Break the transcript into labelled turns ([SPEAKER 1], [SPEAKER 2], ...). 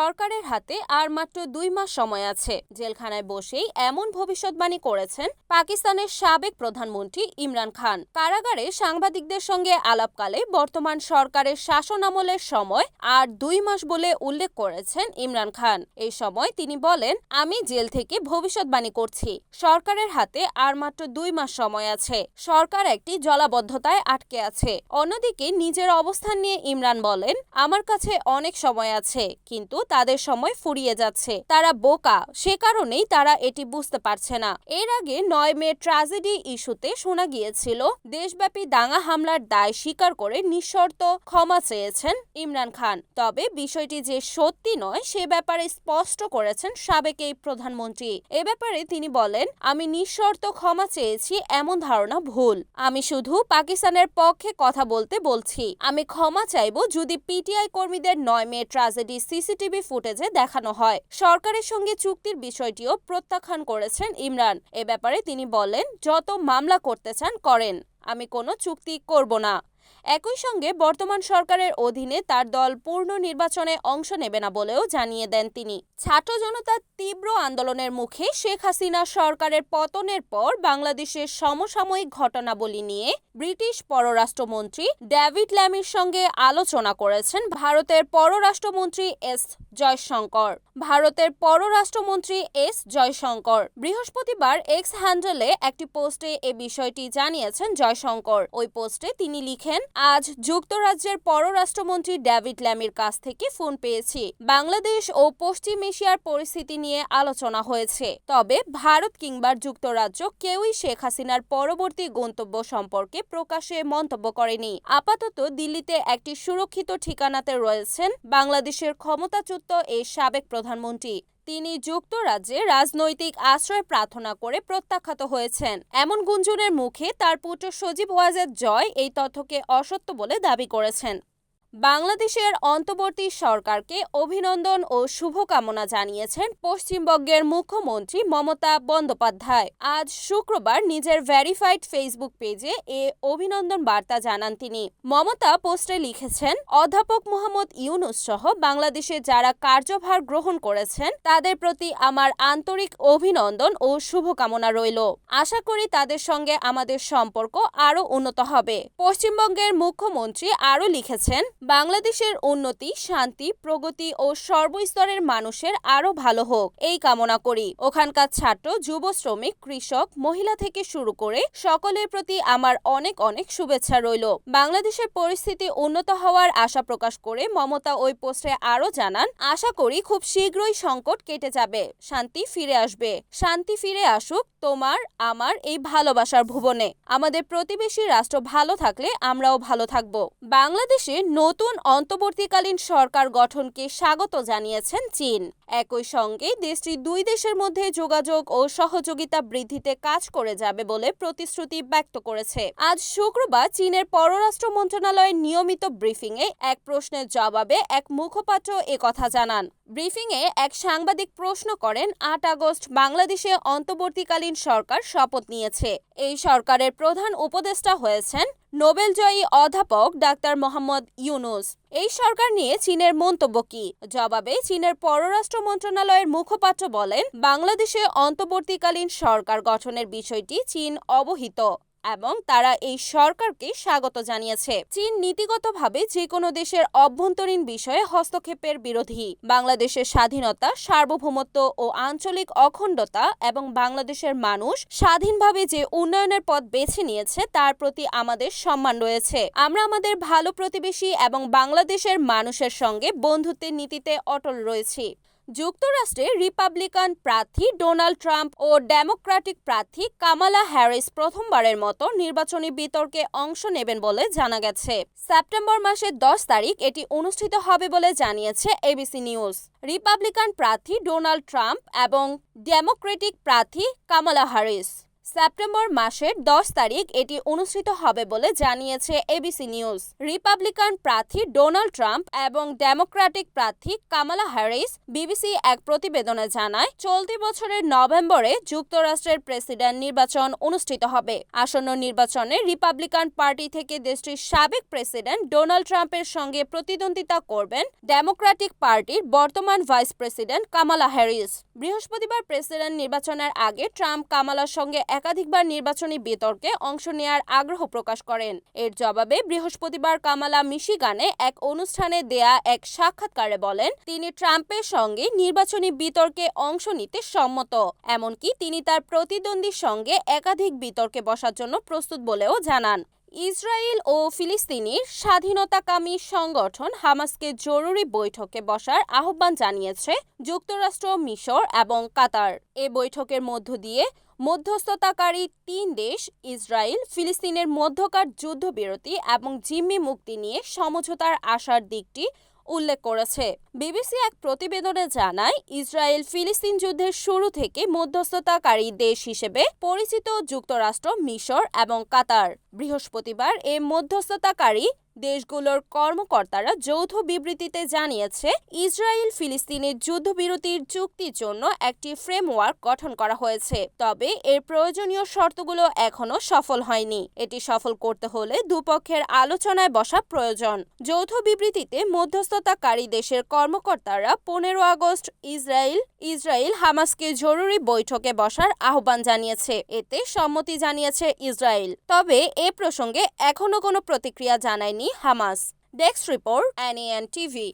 [SPEAKER 1] সরকারের হাতে আর মাত্র দুই মাস সময় আছে। জেলখানায় বসেই এমন ভবিষ্যৎবাণী করেছেন পাকিস্তানের সাবেক প্রধানমন্ত্রী ইমরান খান। কারাগারে সাংবাদিকদের সঙ্গে আলাপকালে বর্তমান সরকারের শাসনামলের সময় আর দুই মাস বলে উল্লেখ করেছেন ইমরান খান। এই সময় তিনি বলেন, আমি জেল থেকে ভবিষ্যৎবাণী করছি। সরকারের হাতে আর মাত্র দুই মাস সময় আছে। সরকার একটি জলাবদ্ধতায় আটকে আছে। অন্যদিকে নিজের অবস্থান নিয়ে ইমরান বলেন, আমার কাছে অনেক সময় আছে, কিন্তু তাদের সময় ফুরিয়ে যাচ্ছে। তারা বোকা, সে কারণেই তারা এটি বুঝতে পারছে না। এর আগে নয় মে ট্র্যাজেডি ইস্যুতে শোনা গিয়েছিল, দেশব্যাপী দাঙ্গা হামলার দায় স্বীকার করে নিঃশর্ত ক্ষমা চেয়েছেন ইমরান খান। তবে বিষয়টি যে সত্যি নয়, সে ব্যাপারে স্পষ্ট করেছেন সাবেক এই প্রধানমন্ত্রী। এ ব্যাপারে তিনি বলেন, আমি নিঃশর্ত ক্ষমা চেয়েছি, এমন ধারণা ভুল। আমি শুধু পাকিস্তানের পক্ষে কথা বলতে বলছি। আমি ক্ষমা চাইব যদি পিটিআই কর্মীদের নয় মে ট্র্যাজেডি সিসিটিভি ফুটেজে দেখানো হয়। সরকারের সঙ্গে চুক্তির বিষয়টিও প্রত্যাখ্যান করেছেন ইমরান। এ ব্যাপারে তিনি বলেন, যত মামলা করতে চান, করেন। আমি কোনো চুক্তি করব না। একই সঙ্গে বর্তমান সরকারের অধীনে তার দল পূর্ণ নির্বাচনে অংশ নেবে না বলেও জানিয়ে দেন তিনি। ছাত্র জনতার তীব্র আন্দোলনের মুখে শেখ হাসিনা সরকারের পতনের পর বাংলাদেশের সমসাময়িক ঘটনাবলী নিয়ে ব্রিটিশ পররাষ্ট্রমন্ত্রী ডেভিড ল্যামির সঙ্গে আলোচনা করেছেন ভারতের পররাষ্ট্রমন্ত্রী এস জয়শঙ্কর। ভারতের পররাষ্ট্রমন্ত্রী এস. জয়শঙ্কর। বৃহস্পতিবার এক্স হ্যান্ডেলে একটি পোস্টে এ বিষয়টি জানিয়েছেন জয়শঙ্কর। ওই পোস্টে তিনি লিখেন, আজ যুক্তরাজ্যের পররাষ্ট্রমন্ত্রী ডেভিড ল্যামির কাছ থেকে ফোন পেয়েছি। বাংলাদেশ ও পশ্চিম এশিয়ার পরিস্থিতি নিয়ে আলোচনা হয়েছে। তবে ভারত কিংবা যুক্তরাজ্য কেউই শেখ হাসিনার পরবর্তী গন্তব্য সম্পর্কে প্রকাশ্যে মন্তব্য করেনি। আপাতত দিল্লিতে একটি সুরক্ষিত ঠিকানাতে রয়েছেন বাংলাদেশের ক্ষমতাচ্যুত এই সাবেক প্রধানমন্ত্রী। তিনি যুক্তরাজ্যে রাজনৈতিক আশ্রয় প্রার্থনা করে প্রত্যাখ্যাত হয়েছেন। এমন গুঞ্জনের মুখে তার পুত্র সজীব ওয়াজেদ জয় এই তথ্যকে অসত্য বলে দাবি করেছেন। বাংলাদেশের অন্তর্বর্তী সরকারকে অভিনন্দন ও শুভকামনা জানিয়েছেন পশ্চিমবঙ্গের মুখ্যমন্ত্রী মমতা বন্দ্যোপাধ্যায়। আজ শুক্রবার নিজের ভেরিফাইড ফেসবুক পেজে এ অভিনন্দন বার্তা জানান তিনি। মমতা পোস্টে লিখেছেন, অধ্যাপক মোহাম্মদ ইউনুস সহ বাংলাদেশে যারা কার্যভার গ্রহণ করেছেন, তাদের প্রতি আমার আন্তরিক অভিনন্দন ও শুভকামনা রইল। আশা করি তাদের সঙ্গে আমাদের সম্পর্ক আরও উন্নত হবে। পশ্চিমবঙ্গের মুখ্যমন্ত্রী আরও লিখেছেন বাংলাদেশের উন্নতি, শান্তি, প্রগতি ও সর্বস্তরের মানুষের আরও ভালো হোক, এই কামনা করি। ওখানকার ছাত্র, যুব শ্রমিক, কৃষক, মহিলা থেকে শুরু করে সকলের প্রতি আমার অনেক অনেক শুভেচ্ছা রইল। বাংলাদেশের পরিস্থিতি উন্নত হওয়ার আশা প্রকাশ করে মমতা ওই পোস্টে আরও জানান, আশা করি খুব শীঘ্রই সংকট কেটে যাবে, শান্তি ফিরে আসবে। শান্তি ফিরে আসুক তোমার, আমার এই ভালোবাসার ভুবনে। আমাদের প্রতিবেশী রাষ্ট্র ভালো থাকলে আমরাও ভালো থাকব। বাংলাদেশে নতুন অন্তর্বর্তীকালীন সরকার গঠনকে স্বাগত জানিয়েছেন চীন। একই সঙ্গে দেশটি দুই দেশের মধ্যে যোগাযোগ ও সহযোগিতা বৃদ্ধিতে কাজ করে যাবে বলে প্রতিশ্রুতি ব্যক্ত করেছে। আজ শুক্রবার চীনের পররাষ্ট্র মন্ত্রণালয়ের নিয়মিত ব্রিফিংয়ে এক প্রশ্নের জবাবে এক মুখপাত্র কথা জানান। ব্রিফিংয়ে এক সাংবাদিক প্রশ্ন করেন, আট আগস্ট বাংলাদেশে অন্তর্বর্তীকালীন সরকার শপথ নিয়েছে। এই সরকারের প্রধান উপদেষ্টা হয়েছেন নোবেলজয়ী অধ্যাপক ডাক্তার মোহাম্মদ ইউনুস। এই সরকার নিয়ে চীনের মন্তব্য কি? জবাবে চীনের পররাষ্ট্র মন্ত্রণালয়ের মুখপাত্র বলেন, বাংলাদেশে অন্তর্বর্তীকালীন সরকার গঠনের বিষয়টি চীন অবহিত। এবং তারা এই সরকারকে স্বাগত জানিয়েছে। চীন নীতিগতভাবে যে কোনো দেশের অভ্যন্তরীণ বিষয়ে হস্তক্ষেপের বিরোধী। বাংলাদেশের স্বাধীনতা, সার্বভৌমত্ব ও আঞ্চলিক অখণ্ডতা এবং বাংলাদেশের মানুষ স্বাধীনভাবে যে উন্নয়নের পথ বেছে নিয়েছে তার প্রতি আমাদের সম্মান রয়েছে। আমরা আমাদের ভালো প্রতিবেশী এবং বাংলাদেশের মানুষের সঙ্গে বন্ধুত্বের নীতিতে অটল রয়েছি। যুক্তরাষ্ট্রে রিপাবলিকান প্রার্থী ডোনাল্ড ট্রাম্প ও ডেমোক্রেটিক প্রার্থী কামালা হ্যারিস প্রথমবারের মতো নির্বাচনী বিতর্কে অংশ নেবেন বলে জানা গেছে। সেপ্টেম্বর মাসের দশ তারিখ এটি অনুষ্ঠিত হবে বলে জানিয়েছে এবিসি নিউজ। রিপাবলিকান প্রার্থী ডোনাল্ড ট্রাম্প এবং ডেমোক্রেটিক প্রার্থী কামালা হ্যারিস। সেপ্টেম্বর মাসের দশ তারিখ এটি অনুষ্ঠিত হবে বলে জানিয়েছে এবিসি নিউজ। রিপাবলিকান প্রার্থী ডোনাল্ড ট্রাম্প এবং ডেমোক্রেটিক প্রার্থী কামালা হ্যারিস বিবিসি এক প্রতিবেদনে জানায়, চলতি বছরের নভেম্বরে যুক্তরাষ্ট্রের প্রেসিডেন্ট নির্বাচন অনুষ্ঠিত হবে। আসন্ন নির্বাচনে রিপাবলিকান পার্টি থেকে দেশটির সাবেক প্রেসিডেন্ট ডোনাল্ড ট্রাম্পের সঙ্গে প্রতিদ্বন্দ্বিতা করবেন ডেমোক্রেটিক পার্টির বর্তমান ভাইস প্রেসিডেন্ট কামালা হ্যারিস। বৃহস্পতিবার প্রেসিডেন্ট নির্বাচনের আগে ট্রাম্প কামালার সঙ্গে একাধিকবার নির্বাচনী বিতর্কে অংশ নেয়ার আগ্রহ প্রকাশ করেন। এর জবাবে বৃহস্পতিবার কামালা মিশিগানে এক অনুষ্ঠানে দেয়া এক সাক্ষাৎকারে বলেন, তিনি ট্রাম্পের সঙ্গে নির্বাচনী বিতর্কে অংশ নিতে সম্মত। এমনকি তিনি তার প্রতিদ্বন্দ্বীর সঙ্গে একাধিক বিতর্কে বসার জন্য প্রস্তুত বলেও জানান। ইসরায়েল ও ফিলিস্তিনির স্বাধীনতাকামী সংগঠন হামাসকে জরুরি বৈঠকে বসার আহ্বান জানিয়েছে যুক্তরাষ্ট্র, মিশর এবং কাতার। এ বৈঠকের মধ্য দিয়ে মধ্যস্থতাকারী তিন দেশ, ইসরায়েল, ফিলিস্তিনের মধ্যকার যুদ্ধবিরতি এবং জিম্মি মুক্তি নিয়ে সমঝোতার আসার দিকটি উল্লেখ করেছে। বিবিসি এক প্রতিবেদনে জানায়, ইসরায়েল ফিলিস্তিন যুদ্ধের শুরু থেকে মধ্যস্থতাকারী দেশ হিসেবে পরিচিত যুক্তরাষ্ট্র, মিশর এবং কাতার। বৃহস্পতিবার এ মধ্যস্থতাকারী দেশগুলোর কর্মকর্তারা যৌথ বিবৃতিতে জানিয়েছে, ইসরায়েল ফিলিস্তিনের যুদ্ধবিরতির চুক্তির জন্য একটি ফ্রেমওয়ার্ক গঠন করা হয়েছে। তবে এর প্রয়োজনীয় শর্তগুলো এখনও সফল হয়নি। এটি সফল করতে হলে দুপক্ষের আলোচনায় বসা প্রয়োজন। যৌথ বিবৃতিতে মধ্যস্থতাকারী দেশের কর্মকর্তারা পনেরো আগস্ট ইসরায়েল ইসরায়েল হামাসকে জরুরি বৈঠকে বসার আহ্বান জানিয়েছে। এতে সম্মতি জানিয়েছে ইসরায়েল। তবে এ প্রসঙ্গে এখনও কোনো প্রতিক্রিয়া জানায়নি Hamas desk report NN TV